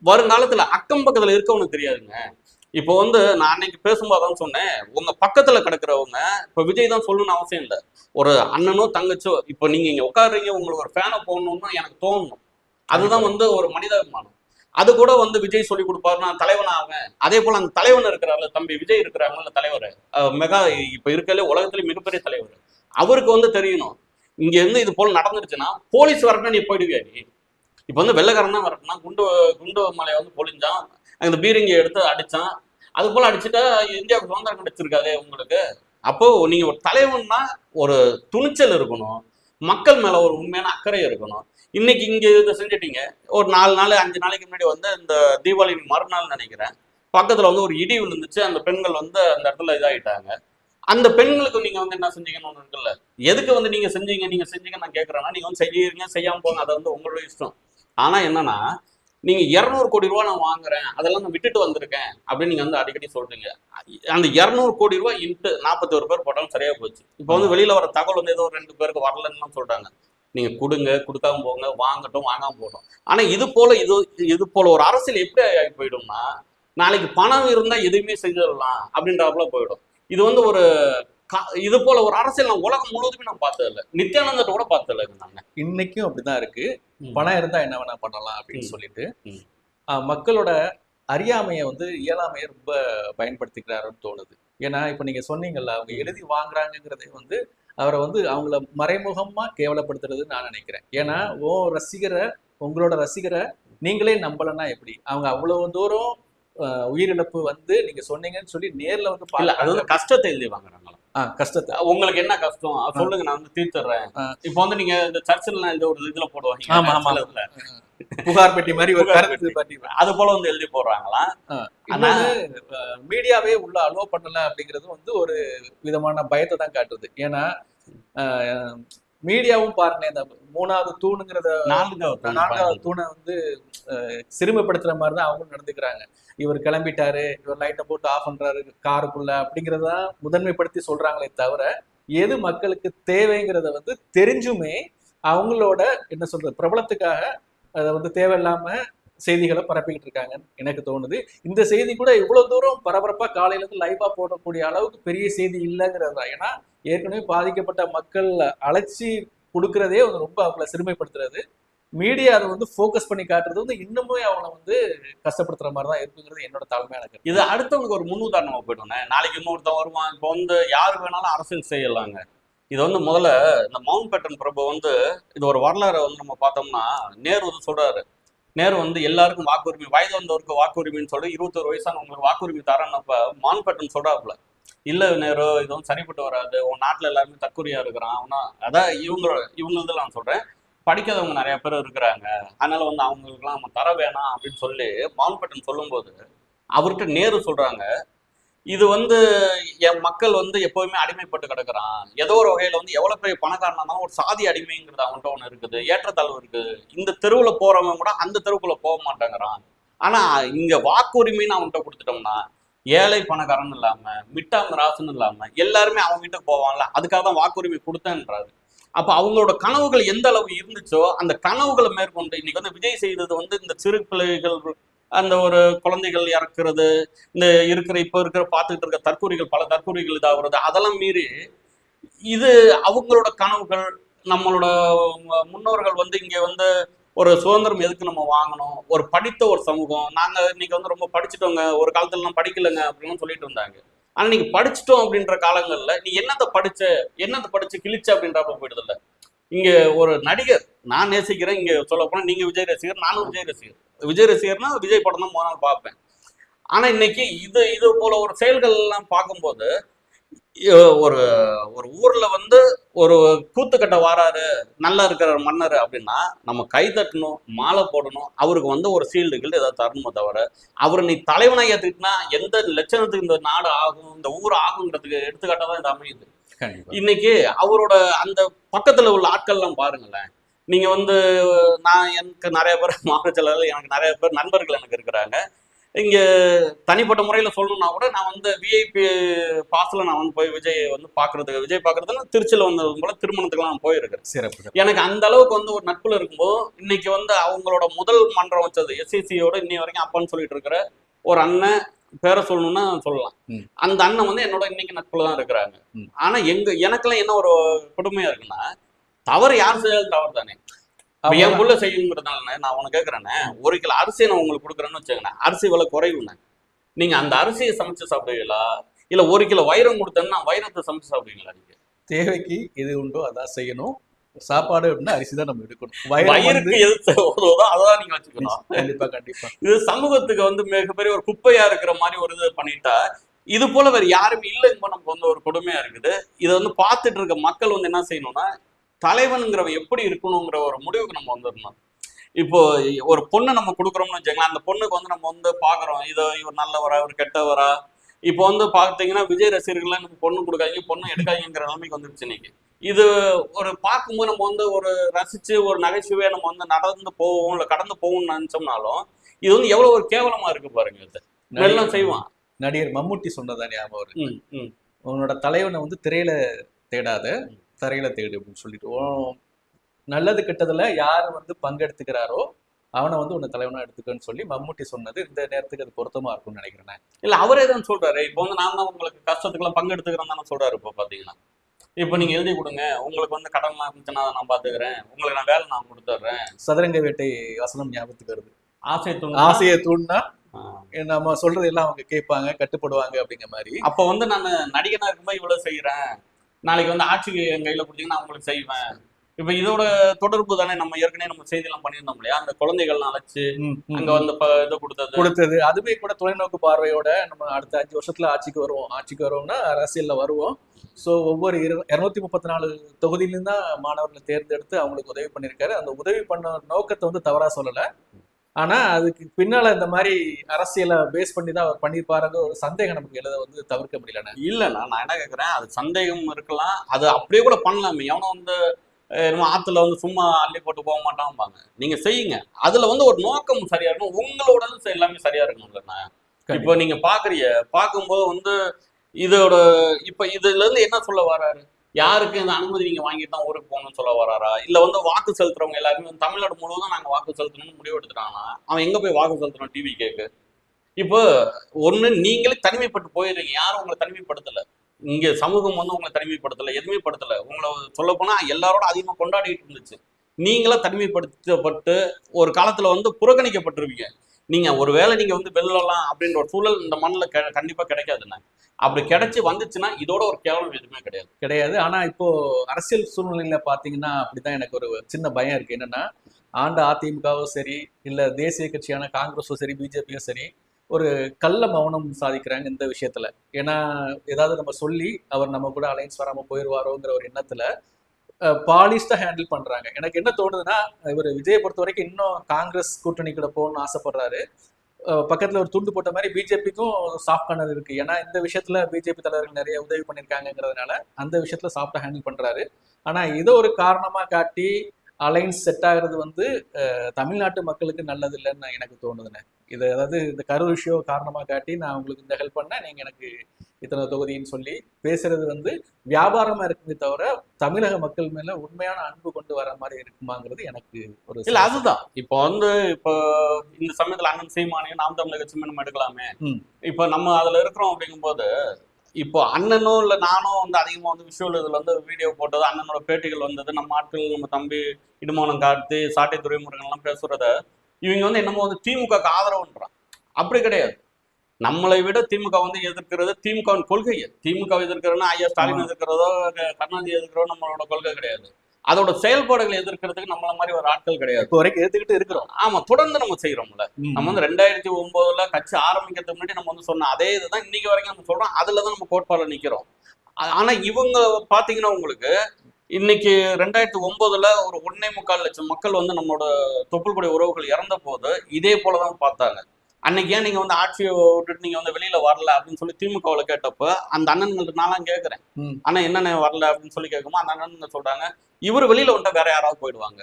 வருங்காலத்துல அக்கம் பக்கத்துல இருக்கவனுக்கு தெரியாதுங்க. இப்போ வந்து நான் அன்னைக்கு பேசும்போது தான் சொன்னேன் உங்க பக்கத்துல கிடக்குறவங்க இப்போ விஜய் தான் சொல்லணும்னு அவசியம் இல்லை. ஒரு அண்ணனோ தங்கச்சோ இப்போ நீங்க இங்க உட்காருறீங்க உங்களுக்கு ஒரு ஃபேனை போடணும்னு எனக்கு தோணணும். அதுதான் வந்து ஒரு மனிதாபிமானம் அது கூட வந்து விஜய் சொல்லி கொடுப்பாரு நான் தலைவன் ஆவேன் அதே போல அந்த தலைவன் இருக்கிறாரு தம்பி விஜய் இருக்கிறாங்கல்ல தலைவர். மெகா இப்ப இருக்கல உலகத்துல மிகப்பெரிய தலைவர். அவருக்கு வந்து தெரியணும் இங்க இருந்து இது போல நடந்துருச்சுன்னா போலீஸ் வரட்டும் நீ போயிடுவியா நீ? இப்ப வந்து வெள்ளக்காரன் தான் வரட்டும்னா குண்டு குண்டு மலையை வந்து பொழிஞ்சான் அந்த பீரிங்கை எடுத்து அடித்தான் அது போல் அடிச்சுட்டா இந்தியாவுக்கு சுதந்திரம் கிடைச்சிருக்காதே உங்களுக்கு? அப்போது நீங்கள் ஒரு தலைவன்னா ஒரு துணிச்சல் இருக்கணும். மக்கள் மேலே ஒரு உண்மையான அக்கறை இருக்கணும். இன்னைக்கு இங்கே இதை செஞ்சிட்டீங்க. ஒரு நாலு நாள் அஞ்சு நாளைக்கு முன்னாடி வந்து இந்த தீபாவளி மறுநாள் நினைக்கிறேன். பக்கத்தில் வந்து ஒரு இடி விழுந்துச்சு. அந்த பெண்கள் வந்து அந்த இடத்துல இதாகிட்டாங்க அந்த பெண்களுக்கு நீங்க வந்து என்ன செஞ்சீங்கன்னு ஒன்று இருக்குல்ல? எதுக்கு வந்து நீங்க செஞ்சீங்க? நீங்க செஞ்சீங்க நான் கேட்குறேன்னா நீங்க வந்து செய்யறீங்க செய்யாம போங்க. அது வந்து உங்களோட இஷ்டம். ஆனா என்னன்னா நீங்க இருநூறு கோடி ரூபா நான் வாங்குறேன் அதெல்லாம் நான் விட்டுட்டு வந்திருக்கேன் அப்படின்னு நீங்க வந்து அடிக்கடி சொல்றீங்க. அந்த இருநூறு கோடி ரூபாய் இன்ட்டு நாற்பத்தி ஒரு பேர் போட்டாலும் சரியா போச்சு. இப்போ வந்து வெளியில வர தகவல் வந்து ஏதோ ஒரு ரெண்டு பேருக்கு வரலன்னு சொல்றாங்க. நீங்க கொடுங்க கொடுக்காம போங்க வாங்கட்டும் வாங்காம போகட்டும். ஆனா இது போல இது இது போல ஒரு அரசியல் எப்படி ஆகி போயிடும்னா நாளைக்கு பணம் இருந்தா எதுவுமே செஞ்சிடலாம் அப்படின்றாப்புல போயிடும். இது வந்து ஒரு இது போல ஒரு அரசியல் நான் உலகம் முழுவதுமே நான் பார்த்தது இல்லை நித்யானந்தத்தை கூட பார்த்தது இல்லை இருந்தாங்க இன்னைக்கும் அப்படிதான் இருக்கு. பணம் இருந்தா என்ன வேணா பண்ணலாம் அப்படின்னு. சொல்லிட்டு மக்களோட அறியாமையை வந்து இயலாமையை ரொம்ப பயன்படுத்திக்கிறாருன்னு தோணுது. ஏன்னா இப்ப நீங்க சொன்னீங்கல்ல அவங்க எழுதி வாங்குறாங்கங்கிறதே வந்து அவரை வந்து அவங்கள மறைமுகமா கேவலப்படுத்துறதுன்னு நான் நினைக்கிறேன். ஏன்னா ஓ ரசிகரை உங்களோட ரசிகரை நீங்களே நம்பலன்னா எப்படி? அவங்க அவ்வளவு தூரம் உயிரிழப்பு வந்து நீங்க சொன்னீங்கன்னு சொல்லி நேர்ல வந்து அது. வந்து கஷ்டத்தை எழுதி வாங்குறாங்களா? கஷ்டத்தை. உங்களுக்கு என்ன கஷ்டம்? அது சொல்லுங்க நான் வந்து தீர்த்துறேன். இப்போ வந்து நீங்க இந்த சர்ச்சில் இந்த ஒரு இதுல போடுவாங்க. ஆமா, ஆமா. புகார் பெட்டி மாதிரி ஒரு கருத்து பட்டி. அது போல வந்து எழுதி போடுறாங்களா? இன்னொன்னு மீடியாவே உள்ள அலோ பண்ணல அப்படிங்கிறது வந்து ஒரு விதமான பயத்தை தான் காட்டுது. ஏன்னா மீடியாவும் பாருங்க இந்த மூணாவது தூணுங்கிறத நான்காவது நான்காவது தூணை வந்து சிறுமைப்படுத்துற மாதிரி தான் அவங்களும் நடந்துக்கிறாங்க. இவர் கிளம்பிட்டாரு இவர் லைட்டை போட்டு ஆஃப் பண்றாரு காருக்குள்ள அப்படிங்கிறத முதன்மைப்படுத்தி சொல்றாங்களே தவிர எது மக்களுக்கு தேவைங்கிறத வந்து தெரிஞ்சுமே அவங்களோட என்ன சொல்றது பிரபலத்துக்காக அதை வந்து தேவையில்லாம செய்திகளை பரப்பிக்கிட்டு இருக்காங்கன்னு எனக்கு தோணுது. இந்த செய்தி கூட இவ்வளவு தூரம் பரபரப்பா காலையில இருந்து லைவா போடக்கூடிய அளவுக்கு பெரிய செய்தி இல்லைங்கிறது தான். ஏன்னா ஏற்கனவே பாதிக்கப்பட்ட மக்கள் அழைச்சி கொடுக்கறதே வந்து ரொம்ப அவங்கள சிறுமைப்படுத்துறது. மீடியா அதை வந்து ஃபோக்கஸ் பண்ணி காட்டுறது வந்து இன்னுமே அவனை வந்து கஷ்டப்படுத்துற மாதிரி தான் இருக்குங்கிறது என்னோட தாழ்மையான கருத்து. இது அடுத்தவங்களுக்கு ஒரு முன் உதாரணமா போயிட்டோண்ணே நாளைக்கு இன்னொருத்தன் வருவான். இப்போ வந்து யாரு வேணாலும் அரசியல் செய்யலாங்க. இது வந்து முதல்ல இந்த மவுண்ட் பேட்டன் பிரபு வந்து இது ஒரு வரலாறு வந்து நம்ம பார்த்தோம்னா நேரு வந்து சொல்றாரு. நேரு வந்து எல்லாருக்கும் வாக்குரிமை வயது வந்தவருக்கு வாக்குரிமைன்னு சொல்லி இருபத்தொரு வயசானவங்களுக்கு வாக்குரிமை தரேன்னப்ப அப்போ மான்பட்டன் சொல்றாப்புல. இல்ல நேரு இதுவும் சரிப்பட்டு வராது. உன் நாட்டுல எல்லாருமே தற்கொலையா இருக்கிறான். அவனா அதான் இவங்க இவங்க இதில் நான் சொல்றேன். படிக்காதவங்க நிறைய பேர் இருக்கிறாங்க. அதனால வந்து அவங்களுக்குலாம் நம்ம தர வேணாம் அப்படின்னு சொல்லி மான்பட்டன் சொல்லும்போது அவர்கிட்ட நேரு சொல்றாங்க. இது வந்து என் மக்கள் வந்து எப்பவுமே அடிமைப்பட்டு கிடக்குறான். ஏதோ ஒரு வகையில வந்து எவ்வளவு பெரிய பணக்காரனா இருந்தாலும் ஒரு சாதி அடிமைங்கிறது அவன்கிட்ட ஒண்ணு இருக்குது. ஏற்றத்தாழ்வு இருக்குது. இந்த தெருவுல போறவன் கூட அந்த தெருவுக்குள்ள போக மாட்டேங்கிறான். ஆனா இங்க வாக்குரிமைன்னு அவன்கிட்ட கொடுத்துட்டோம்னா ஏழை பணக்காரன் இல்லாம மிட்டாம் ராசுன்னு இல்லாம எல்லாருமே அவங்க வீட்டுக்கு போவாங்கல்ல அதுக்காக தான் வாக்குரிமை கொடுத்தேன்றாரு. அப்ப அவங்களோட கனவுகள் எந்த அளவு இருந்துச்சோ அந்த கனவுகளை மேற்கொண்டு இன்னைக்கு வந்து விஜய் செய்தது வந்து இந்த சிறு பிள்ளைகள் அந்த ஒரு குழந்தைகள் இறக்குறது இந்த இருக்கிற இப்போ இருக்கிற பார்த்துக்கிட்டு இருக்க தற்கூரிகள் பல தற்கொலைகள் இதாகிறது அதெல்லாம் மீறி இது அவங்களோட கனவுகள் நம்மளோட முன்னோர்கள் வந்து இங்கே வந்து ஒரு சுதந்திரம் எதுக்கு நம்ம வாங்கணும்? ஒரு படித்த ஒரு சமூகம் நாங்கள் இன்னைக்கு வந்து ரொம்ப படிச்சுட்டோங்க ஒரு காலத்துலலாம் படிக்கலைங்க அப்படின்னு சொல்லிட்டு இருந்தாங்க. ஆனால் நீங்கள் படிச்சிட்டோம் அப்படின்ற காலங்களில் நீ என்னத்தை படிச்ச என்னத்த படிச்சு கிழிச்ச அப்படின்றப்ப போயிடுதில்ல. இங்க ஒரு நடிகர் நான் நேசிக்கிறேன் இங்க சொல்ல போனா நீங்க விஜய் ரசிகர் நானும் விஜய் ரசிகர். விஜய் ரசிகர்னா விஜய் படம் தான் போனால் பார்ப்பேன். ஆனா இன்னைக்கு இது இது போல ஒரு செயல்கள் எல்லாம் பார்க்கும்போது ஒரு ஒரு ஊர்ல வந்து ஒரு கூத்துக்கட்ட வாராரு நல்லா இருக்கிற மன்னர் அப்படின்னா நம்ம கை தட்டணும் மாலை போடணும் அவருக்கு வந்து ஒரு சீல்டுகள் ஏதாவது தரணுமே தவிர அவர் நீ தலைவனை ஏத்துக்கிட்டா எந்த லட்சணத்துக்கு இந்த நாடு ஆகும் இந்த ஊர் ஆகுங்கிறதுக்கு எடுத்துக்காட்டாக தான் இது அமையுது. இன்னைக்கு அவரோட அந்த பக்கத்துல உள்ள ஆட்கள்லாம் பாருங்களேன். நீங்க வந்து நான் எனக்கு நிறைய பேர் மாவட்டத்தில் எனக்கு நிறைய பேர் நண்பர்கள் எனக்கு இருக்கிறாங்க. இங்க தனிப்பட்ட முறையில சொல்லணும்னா கூட நான் வந்து விஐபி பாஸ்ல நான் வந்து போய் விஜய் வந்து பாக்குறதுக்கு விஜய் பாக்குறதுல திருச்சியில வந்தது போல திருமணத்துக்குலாம் நான் போயிருக்கிறேன் சிறப்பு எனக்கு அந்த அளவுக்கு வந்து ஒரு நட்புல இருக்கும்போது இன்னைக்கு வந்து அவங்களோட முதல் மன்றம் வச்சது எஸ்சிசியோட இன்னி வரைக்கும் அப்பான்னு சொல்லிட்டு இருக்கிற ஒரு அண்ணன் பேரை சொல்லணும்னா சொல்லலாம். அந்த அண்ணன் வந்து என்னோட இன்னைக்கு நட்புல தான் இருக்கிறாங்க. ஆனா எங்க எனக்கெல்லாம் என்ன ஒரு கொடுமையா இருக்குன்னா தவறு யார் செய்தாலும் தவறு தானே என் புள்ள செய்யுங்கிறதுனால நான் உனக்கு கேட்கறேனே ஒரு கிலோ அரிசியை நான் உங்களுக்கு கொடுக்குறேன்னு வச்சுக்கோங்க. அரிசி விலை குறைவுண்ணே. நீங்க அந்த அரிசியை சமைச்சு சாப்பிடுவீங்களா? இல்ல ஒரு கிலோ வைரம் கொடுத்தேன்னா வைரத்தை சமைச்சு சாப்பிடுவீங்களா நீங்க? தேவைக்கு எது உண்டோ அதான் செய்யணும். சாப்பாடு அப்படின்னா அரிசி தான் நம்ம எடுக்கணும். வயிறுக்கு எது உதவுதோ அதான் நீங்க வச்சுக்கணும். கண்டிப்பா கண்டிப்பா. இது சமூகத்துக்கு வந்து மிகப்பெரிய ஒரு குப்பையா இருக்கிற மாதிரி ஒரு இது பண்ணிட்டா இது போல வேற யாருமே இல்லைங்க நமக்கு வந்து ஒரு கொடுமையா இருக்குது. இதை வந்து பார்த்துட்டு இருக்க மக்கள் வந்து என்ன செய்யணும்னா தலைவனுங்கிறவன் எப்படி இருக்கணுங்கிற ஒரு முடிவுக்கு நம்ம வந்துடணும். இப்போ ஒரு பொண்ணை நம்ம கொடுக்குறோம்னு வச்சுக்கலாம் அந்த பொண்ணுக்கு வந்து நம்ம வந்து பாக்குறோம் இதோ இவர் நல்லவரா இவர் கெட்டவரா. இப்போ வந்து பார்த்தீங்கன்னா விஜய் ரசிகர்கள்லாம் நம்ம பொண்ணு கொடுக்காதீங்க பொண்ணு எடுக்காதீங்கிற நிலைமைக்கு வந்துருச்சு இன்னைக்கு. இது ஒரு பார்க்கும்போது நம்ம வந்து ஒரு ரசிச்சு ஒரு நகைச்சுவையா நம்ம வந்து நடந்து போவோம் இல்லை கடந்து போவோம்னு நினைச்சோம்னாலும் இது வந்து எவ்வளவு ஒரு கேவலமா இருக்கு பாருங்க இது. எல்லாம் செய்வான். நடிகர் மம்முட்டி சொன்னதா ஞாபகம் ம். உன்னோட தலைவனை வந்து திரையில தேடாத தரையில தேடு அப்படின்னு சொல்லிட்டு. நல்லது கெட்டதுல யார் வந்து பங்கெடுத்துக்கிறாரோ அவனை வந்து உன்னை தலைவனா எடுத்துக்கன்னு சொல்லி மம்முட்டி சொன்னது இந்த நேரத்துக்கு அது பொருத்தமா இருக்கும்னு நினைக்கிறேன் இல்ல அவரே தான் சொல்றாரு. இப்போ வந்து நான் தான் உங்களுக்கு கஷ்டத்துக்குலாம் பங்கெடுத்துக்கிறேன் தானே சொல்றாரு இப்போ பாத்தீங்கன்னா. இப்போ நீங்க எழுதி கொடுங்க. உங்களுக்கு வந்து கடன்லாம் இருந்துச்சுன்னா அதை நான் பாத்துக்கிறேன். உங்களுக்கு நான் வேலை நான் கொடுத்துட்றேன். சதுரங்க வேட்டை வசனம் ஞாபகத்துக்கு வருது. ஆசை தூண்டு ஆசையை தூண்டினா ஆ. நம்ம சொல்றது எல்லாம் அவங்க கேட்பாங்க கட்டுப்படுவாங்க அப்படிங்கிற மாதிரி. அப்ப வந்து நான் நடிகனா இருக்கும்போது இவ்வளவு செய்யறேன் நாளைக்கு வந்து ஆட்சிக்கு என் கையில கொடுத்தீங்கன்னா நான் உங்களுக்கு செய்வேன். இப்ப இதோட தொடர்பு தானே நம்ம ஏற்கனவே நம்ம செய்தியெல்லாம் பண்ணியிருந்தோம் இல்லையா? அந்த குழந்தைகள் அழைச்சு. அங்க வந்து இது கொடுத்தது. கொடுத்தது. அதுவே கூட தொலைநோக்கு பார்வையோட நம்ம அடுத்த அஞ்சு வருஷத்துல ஆட்சிக்கு வருவோம். ஆட்சிக்கு வருவோம்னா அரசியல்ல வருவோம். ஸோ ஒவ்வொரு இரு இரநூத்தி முப்பத்தி நாலு தொகுதியிலும் தான் மாணவர்களை தேர்ந்தெடுத்து அவங்களுக்கு உதவி பண்ணியிருக்காரு. அந்த உதவி பண்ண நோக்கத்தை வந்து தவறா சொல்லல. ஆனா அதுக்கு பின்னால இந்த மாதிரி அரசியலை பேஸ் பண்ணி தான் அவர் பண்ணியிருப்பாருங்க ஒரு சந்தேகம் நமக்கு எழுத வந்து தவிர்க்க முடியலண்ணே இல்லண்ணா நான் என்ன கேக்குறேன் அது சந்தேகம் இருக்கலாம். அது அப்படியே கூட பண்ணலாமே. எவனும் வந்து என்னமோ ஆத்துல வந்து சும்மா அள்ளி போட்டு போக மாட்டான்பாங்க. நீங்க செய்யுங்க. அதுல வந்து ஒரு நோக்கம் சரியா இருக்கணும். உங்களோட எல்லாமே சரியா இருக்கணும்லண்ணா இப்போ நீங்க பாக்குறீங்க. பார்க்கும்போது வந்து இதோட இப்ப இதுல இருந்து என்ன சொல்ல வராரு? யாருக்கு இந்த அனுமதி நீங்க வாங்கிட்டு தான் ஊருக்கு போகணும்னு சொல்ல வராரா? இல்ல வந்து வாக்கு செலுத்துறவங்க எல்லாருமே தமிழ்நாடு முழுவதும் நாங்க வாக்கு செலுத்தணும்னு முடிவு எடுத்துட்டாங்கன்னா அவன் எங்க போய் வாக்கு செலுத்தணும் டிவி கேக்கு? இப்போ ஒண்ணு நீங்களே தனிமைப்பட்டு போயிடுறீங்க. யாரும் உங்களை தனிமைப்படுத்தல. இங்க சமூகம் வந்து உங்களை தனிமைப்படுத்தல எதுவுமே படுத்தலை உங்களை சொல்ல போனா எல்லாரோட அதிகமா கொண்டாடிட்டு இருந்துச்சு. நீங்களா தனிமைப்படுத்தப்பட்டு ஒரு காலத்துல வந்து புறக்கணிக்கப்பட்டிருப்பீங்க நீங்க ஒருவேளை நீங்க வந்து வெல்லலாம் அப்படின்ற ஒரு சூழல் இந்த மண்ணில் கெ- கண்டிப்பா கிடைக்காதுண்ணா. அப்படி கிடைச்சு வந்துச்சுன்னா இதோட ஒரு கேவலம் எதுவுமே கிடையாது. கிடையாது. ஆனா இப்போ அரசியல் சூழ்நிலையில பாத்தீங்கன்னா அப்படிதான் எனக்கு ஒரு சின்ன பயம் இருக்கு. என்னன்னா ஆண்ட அதிமுகவும் சரி இல்ல தேசிய கட்சியான காங்கிரஸும் சரி பிஜேபியும் சரி ஒரு கள்ள மௌனம் சாதிக்கிறாங்க இந்த விஷயத்துல. ஏன்னா ஏதாவது நம்ம சொல்லி அவர் நம்ம கூட அலைன்ஸ் வராம போயிடுவாரோங்கிற ஒரு எண்ணத்துல பாலிஷ்டா ஹேண்டில் பண்றாங்க. எனக்கு என்ன தோணுதுன்னா இவர் விஜயை பொறுத்த வரைக்கும் இன்னும் காங்கிரஸ் கூட்டணி கூட போகணும்னு ஆசைப்படுறாரு. பக்கத்துல ஒரு துண்டு போட்ட மாதிரி பிஜேபிக்கும் சாஃப்ட் கார்னர் இருக்கு. ஏன்னா இந்த விஷயத்துல பிஜேபி தலைவர்கள் நிறைய உதவி பண்ணிருக்காங்கிறதுனால அந்த விஷயத்துல சாஃப்டா ஹேண்டில் பண்றாரு. ஆனா இதை ஒரு காரணமா காட்டி அலைன்ஸ் செட் ஆகுறது வந்து தமிழ்நாட்டு மக்களுக்கு நல்லது இல்லைன்னு எனக்கு தோணுதுண்ணே இது அதாவது இந்த கரூர் விஷயம் காரணமா காட்டி நான் உங்களுக்கு இந்த ஹெல்ப் பண்ணேன் நீங்க எனக்கு இத்தனை தொகுதின்னு சொல்லி பேசுறது வந்து வியாபாரமா இருக்குமே தவிர தமிழக மக்கள் மேல உண்மையான அன்பு கொண்டு வர மாதிரி இருக்குமாங்கிறது எனக்கு ஒரு இல்ல அதுதான். இப்போ வந்து இப்போ இந்த சமயத்துல அண்ணன் சீமானையும் நாம் தமிழக கட்சி நம்ம எடுக்கலாமே. இப்போ நம்ம அதுல இருக்கிறோம் அப்படிங்கும்போது இப்போ அண்ணனும் இல்ல நானும் வந்து அதிகமா வந்து விஷுவல் இதுல வந்து வீடியோ போட்டது அண்ணனோட பேட்டிகள் வந்தது நம்ம ஆட்கள் நம்ம தம்பி இடுமானம் கார்த்தி சாட்டை துறைமுருகன் எல்லாம் பேசுறத இவங்க வந்து என்னமோ வந்து திமுகக்கு ஆதரவுன்றான் அப்படி கிடையாது. நம்மளை விட திமுக வந்து எதிர்க்கிறது திமுகவின் கொள்கையை. திமுக எதிர்க்கிறதுனா ஐயா ஸ்டாலின். எதிர்க்கிறதோ கருணாநிதி எதிர்க்கிறதோ நம்மளோட கொள்கை கிடையாது. அதோட செயல்பாடுகளை எதிர்க்கிறதுக்கு நம்மள மாதிரி ஒரு ஆட்கள் கிடையாது. இப்போ வரைக்கும் எடுத்துக்கிட்டு இருக்கிறோம். ஆமா தொடர்ந்து நம்ம செய்யறோம்ல. நம்ம வந்து ரெண்டாயிரத்தி ஒன்பதுல கட்சி ஆரம்பிக்கிறதுக்கு முன்னாடி நம்ம வந்து சொன்ன அதே இதுதான் இன்னைக்கு வரைக்கும் நம்ம சொல்றோம். அதுல தான் நம்ம கோட்பாடுல நிக்கிறோம். ஆனா இவங்க பாத்தீங்கன்னா உங்களுக்கு இன்னைக்கு ரெண்டாயிரத்தி ஒன்பதுல ஒரு ஒன்னே முக்கால் லட்சம் மக்கள் வந்து நம்மளோட தொப்புள்குடி உறவுகள் இறந்த போது இதே போலதான் பார்த்தாங்க. அன்னைக்கு ஏன் நீங்க வந்து ஆட்சியை விட்டுட்டு நீங்க வந்து வெளியில வரல அப்படின்னு சொல்லி திமுகவில் கேட்டப்ப அந்த அண்ணன்கள்ட்ட நான்லாம் கேட்கறேன். ஆனா என்னென்ன வரல அப்படின்னு சொல்லி கேட்கும்போது அந்த அண்ணன் சொல்றாங்க இவர் வெளியில வந்துட்டா வேற யாராவது போயிடுவாங்க.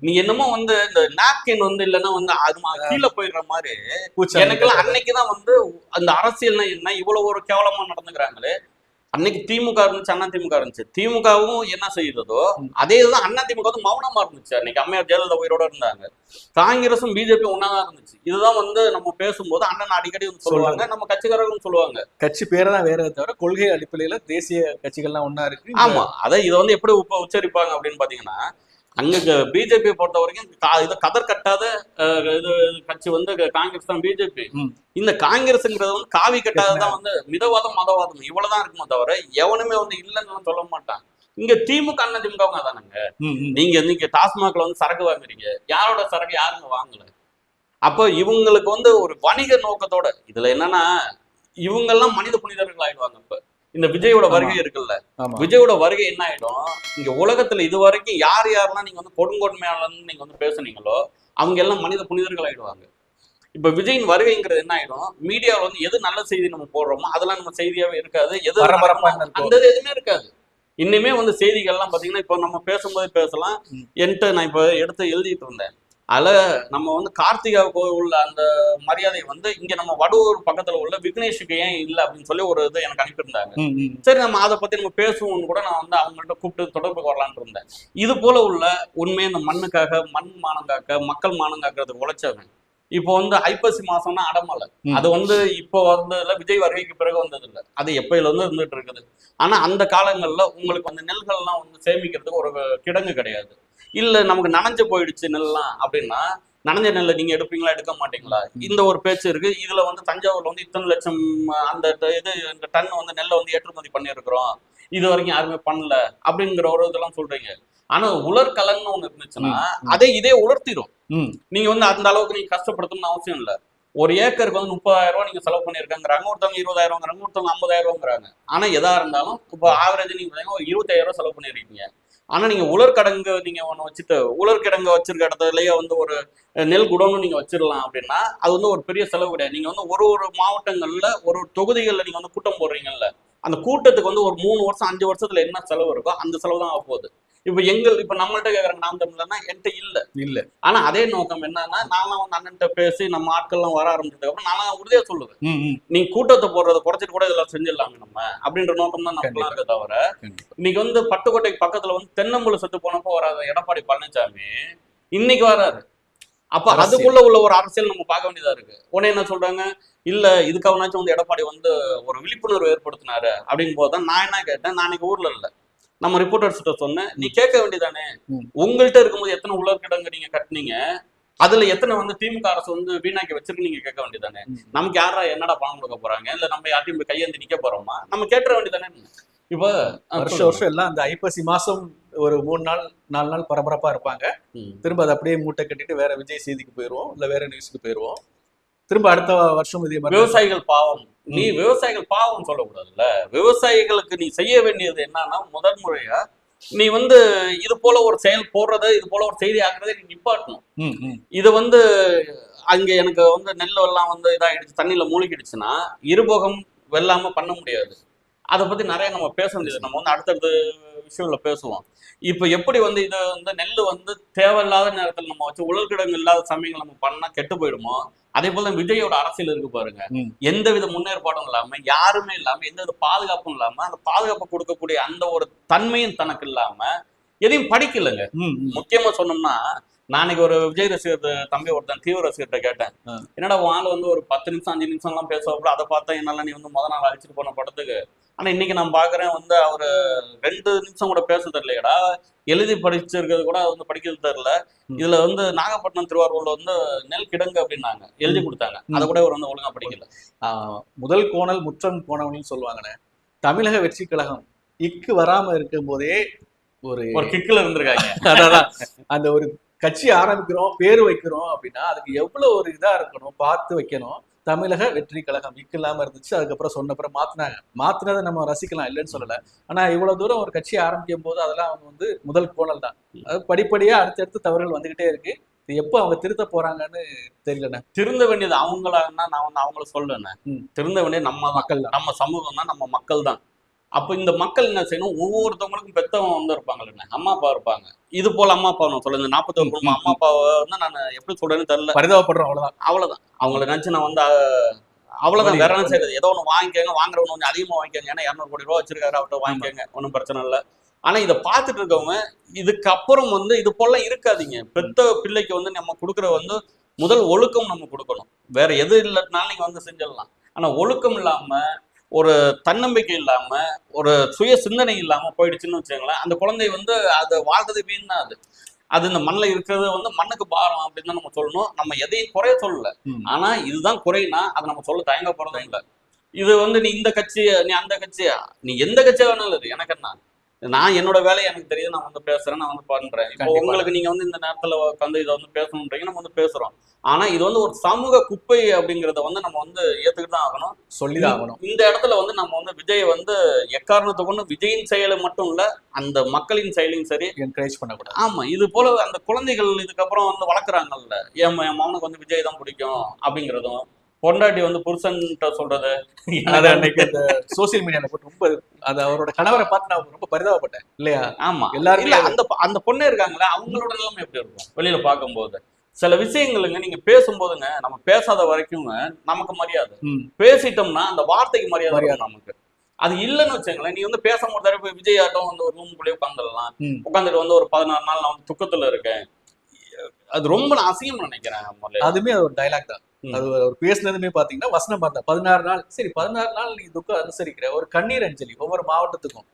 நீங்க என்னமோ வந்து இந்த நாப்கின் வந்து இல்லைன்னா வந்து அது கீழே போயிடுற மாதிரி கூச்சம் எனக்கெல்லாம் அன்னைக்குதான் வந்து அந்த அரசியல்னா என்ன இவ்வளவு ஒரு கேவலமா நடந்துக்கிறாங்களே. அன்னைக்கு திமுக இருந்துச்சு அண்ணா திமுக இருந்துச்சு. திமுகவும் என்ன ம். அதே இதுதான் அண்ணா திமுக வந்து மௌனமா இருந்துச்சு. அன்னைக்கு அம்மையார் ஜெயலலிதா உயிரோட இருந்தாங்க. காங்கிரஸும் பிஜேபி ஒன்னாதான் இருந்துச்சு. இதுதான் வந்து நம்ம பேசும்போது அண்ணன் அடிக்கடி வந்து சொல்லுவாங்க நம்ம கட்சிக்காரர்களும் சொல்லுவாங்க. கட்சி பேரை தான் வேற தவிர கொள்கை அடிப்படையில தேசிய கட்சிகள்லாம் ஒண்ணா இருக்கு. ஆமா அதை இதை வந்து எப்படி உச்சரிப்பாங்க அப்படின்னு பாத்தீங்கன்னா அங்க பிஜேபி பொறுத்த வரைக்கும் இது கதர் கட்டாத இது கட்சி வந்து காங்கிரஸ் தான் பிஜேபி. இந்த காங்கிரஸ்ங்கிறது வந்து காவி கட்டாததான் வந்து மிதவாதம் மதவாதம் இவ்வளவுதான் இருக்குமே தவிர எவனுமே வந்து இல்லைன்னு சொல்ல மாட்டான். இங்க திமுக அண்ணன் திமுக தானுங்க. நீங்க நீங்க டாஸ்மாக்ல வந்து சரக்கு வாங்குறீங்க. யாரோட சரக்கு யாருங்க வாங்கல? அப்போ இவங்களுக்கு வந்து ஒரு வணிக நோக்கத்தோட இதுல என்னன்னா இவங்கெல்லாம் மனித புனிதர்கள் ஆயிடுவாங்க இப்ப. இந்த விஜயோட வருகை இருக்குல்ல. விஜயோட வருகை என்ன ஆயிடும்? இங்க உலகத்துல இது வரைக்கும் யார் யாரெல்லாம் நீங்க வந்து கொடுங்கொன்மையாளன்னு நீங்க வந்து பேசுனீங்களோ அவங்க எல்லாம் மனித புனிதர்கள் ஆயிடுவாங்க. இப்ப விஜயின் வருகைங்கிறது என்ன ஆயிடும்? மீடியாவில் வந்து எது நல்ல செய்தி நம்ம போடுறோமோ அதெல்லாம் நம்ம செய்தியாவே இருக்காது. எது. அந்த எதுவுமே இருக்காது. இன்னுமே வந்து செய்திகள்லாம் பாத்தீங்கன்னா இப்போ நம்ம பேசும்போது பேசலாம். என்கிட்ட நான் இப்போ எடுத்து எழுதிட்டு இருந்தேன். அதுல நம்ம வந்து கார்த்திகாவுக்கு உள்ள அந்த மரியாதை வந்து இங்க நம்ம வடூர் பக்கத்துல உள்ள விக்னேஷுக்கு ஏன் இல்லை அப்படின்னு சொல்லி ஒரு இது எனக்கு அனுப்பியிருந்தாங்க. சரி நம்ம அதை பத்தி நம்ம பேசுவோம்னு கூட நான் வந்து அவங்கள்ட்ட கூப்பிட்டு தொடர்பு வரலான்னு இருந்தேன். இது போல உள்ள உண்மையை இந்த மண்ணுக்காக மண் மானம் காக்க மக்கள் மானம் காக்கிறதுக்கு உழைச்சவன். இப்போ வந்து ஐப்பசி மாசம்னா அடமலை. அது வந்து இப்போ வந்ததுல விஜய் வருகைக்கு பிறகு வந்தது இல்ல அது எப்பயில இருந்து இருந்துட்டு இருக்குது. ஆனா அந்த காலங்கள்ல உங்களுக்கு வந்து நெல்கள்லாம் வந்து சேமிக்கிறதுக்கு ஒரு கிடங்கு கிடையாது. இல்ல நமக்கு நனைஞ்சு போயிடுச்சு நெல்லாம் அப்படின்னா நனைஞ்ச நெல்லை நீங்க எடுப்பீங்களா எடுக்க மாட்டீங்களா? இந்த ஒரு பேச்சு இருக்கு. இதுல வந்து தஞ்சாவூர்ல வந்து இத்தனை லட்சம் அந்த இது இந்த டன் வந்து நெல்லை வந்து ஏற்றுமதி பண்ணியிருக்கிறோம். இது வரைக்கும் யாருமே பண்ணல அப்படிங்கிற ஒரு இதெல்லாம் சொல்றீங்க. ஆனா உலர்கலன்னு ஒண்ணு இருந்துச்சுன்னா. அதை இதே உலர்த்திடும். நீங்க வந்து அந்த அளவுக்கு நீங்க கஷ்டப்படுத்தணும்னு அவசியம் இல்ல. ஒரு ஏக்கருக்கு வந்து முப்பதாயிரம் ரூபாய் நீங்க செலவு பண்ணிருக்காங்கிறாங்க ஒருத்தவங்க இருபதாயிரம்ங்கிறாங்க ஒருத்தவங்க ஐம்பதாயிரம் ரூபாங்கிறாங்க ஆனா எதா இருந்தாலும் இப்போ ஆவரேஜ் நீங்க ஒரு இருபத்தாயிரம் ரூபாய் செலவு பண்ணிருக்கீங்க. ஆனா நீங்க உலர்கடங்கு நீங்க ஒன்று வச்சுட்டு உலர்கிடங்கு வச்சிருக்க இடத்துலயே வந்து ஒரு நெல் குடோன்னு நீங்க வச்சிடலாம் அப்படின்னா அது வந்து ஒரு பெரிய செலவு கிடையாது. நீங்க வந்து ஒரு ஒரு மாவட்டங்கள்ல ஒரு ஒரு தொகுதிகள்ல நீங்க வந்து கூட்டம் போடுறீங்கல்ல அந்த கூட்டத்துக்கு வந்து ஒரு மூணு வருஷம் அஞ்சு வருஷத்துல என்ன செலவு இருக்கோ அந்த செலவு தான் ஆக போகுது. இப்ப எங்கள் இப்ப நம்மள்ட்ட கேக்குறாங்க நாம் தமிழர்னா என்கிட்ட இல்ல இல்ல ஆனா அதே நோக்கம் என்னன்னா நான்லாம் வந்து அண்ணன்ட்ட பேசி நம்ம ஆட்கள்லாம் வர ஆரம்பிச்சதுக்கு அப்புறம் நான்லாம் உறுதியா சொல்லுவேன். நீ கூட்டத்தை போடுறத குறைச்சிட்டு கூட இதெல்லாம் செஞ்சிடலாங்க நம்ம அப்படின்ற நோக்கம் தான். நம்மளாம் இருக்க தவிர. இன்னைக்கு வந்து பட்டுக்கோட்டைக்கு பக்கத்துல வந்து தென்னம்புல செத்து போனப்போ வராத எடப்பாடி பழனிசாமி இன்னைக்கு வராரு அப்ப. அதுக்குள்ள உள்ள ஒரு அரசியல் நம்ம பார்க்க வேண்டியதா இருக்கு உடனே என்ன சொல்றாங்க இல்ல இதுக்காகனாச்சும் வந்து எடப்பாடி வந்து ஒரு விழிப்புணர்வு ஏற்படுத்தினாரு அப்படிங்கும் போது தான் நான் என்ன கேட்டேன் நான் இன்னைக்கு ஊர்ல இல்ல நம்ம ரிப்போர்ட்டர்ஸ் கிட்ட சொன்னேன். நீ கேட்க வேண்டியதானே. உங்கள்கிட்ட இருக்கும்போது எத்தனை உலர்கிடங்கு நீங்க கட்டுனீங்க? அதுல எத்தனை வந்து திமுக அரசு வந்து வீணாக்கி வச்சிருக்கு நீங்க கேட்க வேண்டியதானே. நமக்கு யாரா என்னடா பணம் கொடுக்க போறாங்க? இல்ல நம்ம யார்ட்டையும் போய் கையேந்தி நிக்க போறோமா? நம்ம கேட்டுற வேண்டியதானே? இப்ப வருஷம். வருஷம் எல்லாம் அந்த ஐப்பசி மாசம் ஒரு மூணு நாள் நாலு நாள் பரபரப்பா இருப்பாங்க. திரும்ப அதை அப்படியே மூட்டை கட்டிட்டு வேற விஜய் செய்திக்கு போயிருவோம் இல்ல வேற நியூஸ்க்கு போயிருவோம். திரும்ப அடுத்த வருஷம் இதே விவசாயிகள் பாவம். நீ விவசாயிகள் பாவம் சொல்லக்கூடாதுல்ல. விவசாயிகளுக்கு நீ செய்ய வேண்டியது என்னன்னா முதல் முறையா நீ வந்து இது போல ஒரு செயல் போடுறத இது போல ஒரு செய்தி ஆக்குறதை நீ நிப்பாட்டணும். இது வந்து அங்க எனக்கு வந்து நெல் எல்லாம் வந்து இதாயிடுச்சு தண்ணியில மூழ்கிடுச்சுன்னா இருபோகம் வெல்லாம பண்ண முடியாது. அதை பத்தி நிறைய நம்ம பேச வேண்டியது. நம்ம வந்து அடுத்தடுத்த விஷயம்ல பேசுவோம் இப்ப எப்படி வந்து இதை வந்து நெல் வந்து தேவையில்லாத நேரத்தில் நம்ம வச்சு உலர்கிடங்கு இல்லாத சமயங்கள் நம்ம பண்ணா கெட்டு போயிடுமோ அதே போல விஜயோட அரசியல் இருக்கு பாருங்க. எந்த வித முன்னேற்பாடும் இல்லாம யாருமே இல்லாம எந்த வித பாதுகாப்பும் இல்லாம அந்த பாதுகாப்பு கொடுக்கக்கூடிய அந்த ஒரு தன்மையும் தனக்கு இல்லாம எதையும் படிக்கலைங்க. முக்கியமா சொன்னோம்னா நாளைக்கு ஒரு விஜய் ரசிகர் தம்பி ஒருத்தன் தீவிர ரசிகர்கிட்ட கேட்டேன். என்னடா ஆள் வந்து ஒரு பத்து நிமிஷம் அஞ்சு நிமிஷம் எல்லாம் பேசுவாப்புல அதை பார்த்தா என்னால நீ வந்து முத நாள் அழைச்சிட்டு போன படத்துக்கு. ஆனா இன்னைக்கு நான் பாக்குறேன் வந்து அவரு ரெண்டு நிமிஷம் கூட பேச தெரியலையடா. எழுதி படிச்சிருக்கிறது கூட வந்து படிக்கிறது தெரியல. இதுல வந்து நாகப்பட்டினம் திருவாரூர்ல வந்து நெல் கிடங்கு அப்படின்னாங்க. எழுதி கொடுத்தாங்க. அதை கூட இவர் வந்து ஒழுங்கா படிக்கல. ஆஹ், முதல் கோணல் முற்றம் கோணல்னு சொல்லுவாங்கண்ணே. தமிழக வெற்றி கழகம் இக்கு வராம இருக்கும் போதே ஒரு ஒரு கிக்கில் இருந்திருக்காங்க. அதான். அந்த ஒரு கட்சி ஆரம்பிக்கிறோம் பேர் வைக்கிறோம் அப்படின்னா அதுக்கு எவ்வளவு ஒரு இதா இருக்கணும் பார்த்து வைக்கணும். தமிழக வெற்றி கழகம் இல்லாம இருந்துச்சு அதுக்கப்புறம் சொன்னப்புறம் மாத்தினாங்க. மாத்தினதை நம்ம ரசிக்கலாம் இல்லைன்னு சொல்லல. ஆனா இவ்வளவு தூரம் ஒரு கட்சி ஆரம்பிக்கும் போது அதெல்லாம் அவங்க வந்து முதல் கோணல் தான். அது படிப்படியா அடுத்தடுத்து தவறுகள் வந்துகிட்டே இருக்கு. எப்போ அவங்க திருத்த போறாங்கன்னு தெரியலண்ணே. திருந்த வேண்டியது அவங்களான்னா நான் வந்து அவங்கள சொல்லுவேன் ம். திருந்த வேண்டியது நம்ம மக்கள் தான். நம்ம சமூகம் தான் நம்ம மக்கள் தான். அப்ப இந்த மக்கள் என்ன செய்யணும்? ஒவ்வொருத்தவங்களுக்கும் பெத்தவங்க வந்து இருப்பாங்கல்ல அம்மா அப்பா இருப்பாங்க. இது போல அம்மா அப்பா நான் சொல்ல இந்த நாற்பத்தொரு குடும்பம் அம்மா அப்பாவை வந்து நான் எப்படி சொல்றேன்னு தெரியல. பரிதாபப்படுறோம் அவ்வளவுதான். அவ்வளவுதான். அவங்கள நினைச்சு நான் வந்து வழி- வேற என்ன செய்யறது? ஏதோ ஒண்ணு வாங்கிக்கோங்க வாங்குறவங்க கொஞ்சம் அதிகமா வாங்கிக்கோங்க. ஏன்னா இரநூறு கோடி ரூபா வச்சிருக்காரு அவர்கிட்ட வாங்கிக்கோங்க. ஒன்றும் பிரச்சனை இல்லை. ஆனா இதை பார்த்துட்டு இருக்கவங்க இதுக்கப்புறம் வந்து இது போல இருக்காதீங்க. பெத்த பிள்ளைக்கு வந்து நம்ம கொடுக்குற வந்து முதல் ஒழுக்கம் நம்ம கொடுக்கணும். வேற எது இல்லைனாலும் நீங்க வந்து செஞ்சிடலாம். ஆனா ஒழுக்கம் இல்லாம ஒரு தன்னம்பிக்கை இல்லாம ஒரு சுய சிந்தனை இல்லாம போயிடுச்சுன்னு வச்சுக்கோங்களேன் அந்த குழந்தை வந்து அது வாழ்றது வீண் அது. அது இந்த மண்ணில் இருக்கிறது வந்து மண்ணுக்கு பாரம் அப்படின்னு தான் நம்ம சொல்லணும். நம்ம எதையும் குறைய சொல்லல. ஆனா இதுதான் குறைனா அதை நம்ம சொல்ல தயங்க போறதும் இல்லை. இது வந்து நீ இந்த கட்சி நீ அந்த கட்சியா? நீ எந்த கட்சியா வேணாலும் எனக்கு என்ன? நான் என்னோட வேலையை எனக்கு தெரியுது நான் வந்து பேசுறேன் நான் வந்து பண்றேன். இப்போ. உங்களுக்கு நீங்க வந்து இந்த நேரத்துல உட்காந்து இதை வந்து பேசணுன்றீங்க நம்ம வந்து பேசுறோம். ஆனா இது வந்து ஒரு சமூக குப்பை அப்படிங்கறத வந்து நம்ம வந்து ஏத்துக்கிட்டு தான் ஆகணும். சொல்லிதான் ஆகணும். இந்த இடத்துல வந்து நம்ம வந்து விஜய் வந்து எக்காரணத்தை கொண்டு விஜயின் செயலை மட்டும் இல்ல அந்த மக்களின் செயலையும் சரி. என்கரேஜ் பண்ணக்கூடாது. ஆமா இது போல அந்த குழந்தைகள் இதுக்கப்புறம் வந்து வளர்க்குறாங்கல்ல. என் என் மகனுக்கு வந்து விஜய் தான் பிடிக்கும் அப்படிங்கிறதும். பொண்டாட்டி வந்து புருஷன்கிட்ட சொல்றது அது அன்னைக்கு அந்த சோசியல் மீடியால போட்டு ரொம்ப அது அவரோட கணவரை பார்த்து நான் ரொம்ப பரிதாபப்பட்டேன் இல்லையா? ஆமா. எல்லாருமே இல்ல அந்த அந்த பொண்ணே இருக்காங்களே அவங்களோட நிலைமை எப்படி இருக்கும்? வெளியில பார்க்கும்போது. சில விஷயங்களுங்க நீங்க பேசும்போதுங்க நம்ம பேசாத வரைக்குங்க நமக்கு மரியாதை. பேசிட்டோம்னா அந்த வார்த்தைக்கு மரியாதை நமக்கு. அது இல்லைன்னு வச்சுங்களேன் நீ வந்து பேச முடியாது போய் விஜய் ஆட்டம் வந்து ஒரு ரூமுக்குள்ளேயே உட்காந்துடலாம். உட்காந்துட்டு வந்து ஒரு பதினாறு நாள் நான் வந்து துக்கத்துல இருக்கேன். அது ரொம்ப நான் அசிங்கம் நினைக்கிறேன் அதுமே அது ஒரு டைலாக் தான். அது அவர் பேசுனதுமே பாத்தீங்கன்னா வசனம் பார்த்தா பதினாறு நாள். சரி பதினாறு நாள் நீ துக்கம் அனுசரிக்கிற. ஒரு கண்ணீர் அஞ்சலி ஒவ்வொரு மாவட்டத்துக்கும்.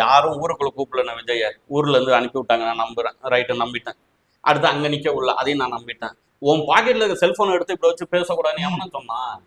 யாரும் ஊருக்குள்ள கூப்பிடல விஜய ஊர்ல இருந்து அனுப்பி விட்டாங்க நான் நம்புறேன். ரைட்டு நம்பிட்டேன். அடுத்து அங்க நிக்க உள்ள அதையும் நான் நம்பிட்டேன். உன் பாக்கெட்ல இருக்க செல்போன் எடுத்து இப்படி வச்சு பேசக்கூடாதுன்னு எவனும் சொன்னான்?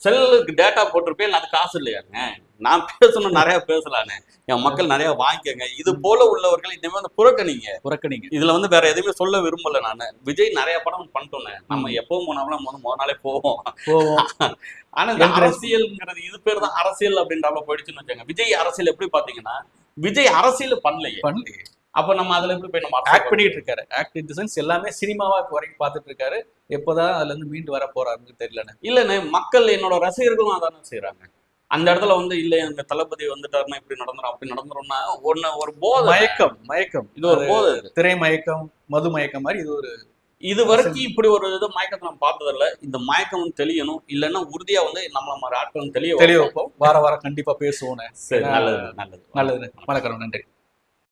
செல்லுக்கு டேட்டா போட்டிருப்பேன் அது காசு இல்லையாங்க நான் பேசணும் நிறைய பேசலானே என் மக்கள் நிறைய வாங்கிக்கங்க. இது போல உள்ளவர்கள் இனிமே வந்து புறக்கணிங்க. புறக்கணிங்க. இதுல வந்து வேற எதுவுமே சொல்ல விரும்பல நானு. விஜய் நிறைய படம் பண்ணிட்டோன்னே நம்ம எப்பவும் போனாலும் முத முத நாளே போவோம். ஆனா இந்த அரசியல்ங்கிறது இது பேர் தான் அரசியல் அப்படின்றால போயிடுச்சுன்னு வச்சுங்க விஜய் அரசியல் எப்படி பாத்தீங்கன்னா விஜய் அரசியல் பண்ணலையே. பண்ணி அப்ப நம்ம அதுல எப்படி போய் நம்ம ஆக்ட் பண்ணிட்டு இருக்காரு. ஆக்ட் இன் சென்ஸ் எல்லாமே சினிமாவா இப்ப வரைக்கும் பார்த்துட்டு இருக்காரு. எப்போதான் அதுல இருந்து மீண்டு வர போறாருன்னு தெரியலண்ணே. இல்லன்னு மக்கள் என்னோட ரசிகர்களும் அதானே செய்யறாங்க அந்த இடத்துல வந்து இல்ல எங்க தளபதி வந்துட்டாருன்னா இப்படி நடந்துரும் அப்படி நடந்துரும்னா ஒண்ணு ஒரு போதை. மயக்கம் மயக்கம். இது ஒரு போதை. திரை மயக்கம் மது மயக்கம் மாதிரி இது ஒரு இது வரைக்கும் இப்படி ஒரு இது மயக்கத்தை நம்ம பார்த்ததில்ல. இந்த மயக்கம் தெளியணும். இல்லைன்னா உறுதியா வந்து நம்மள மாதிரி ஆட்கள் வந்து தெளிய வைப்போம். வார வாரம் கண்டிப்பா பேசுவோம் சரி நல்லது நல்லது. நல்லது வணக்கம் நன்றி.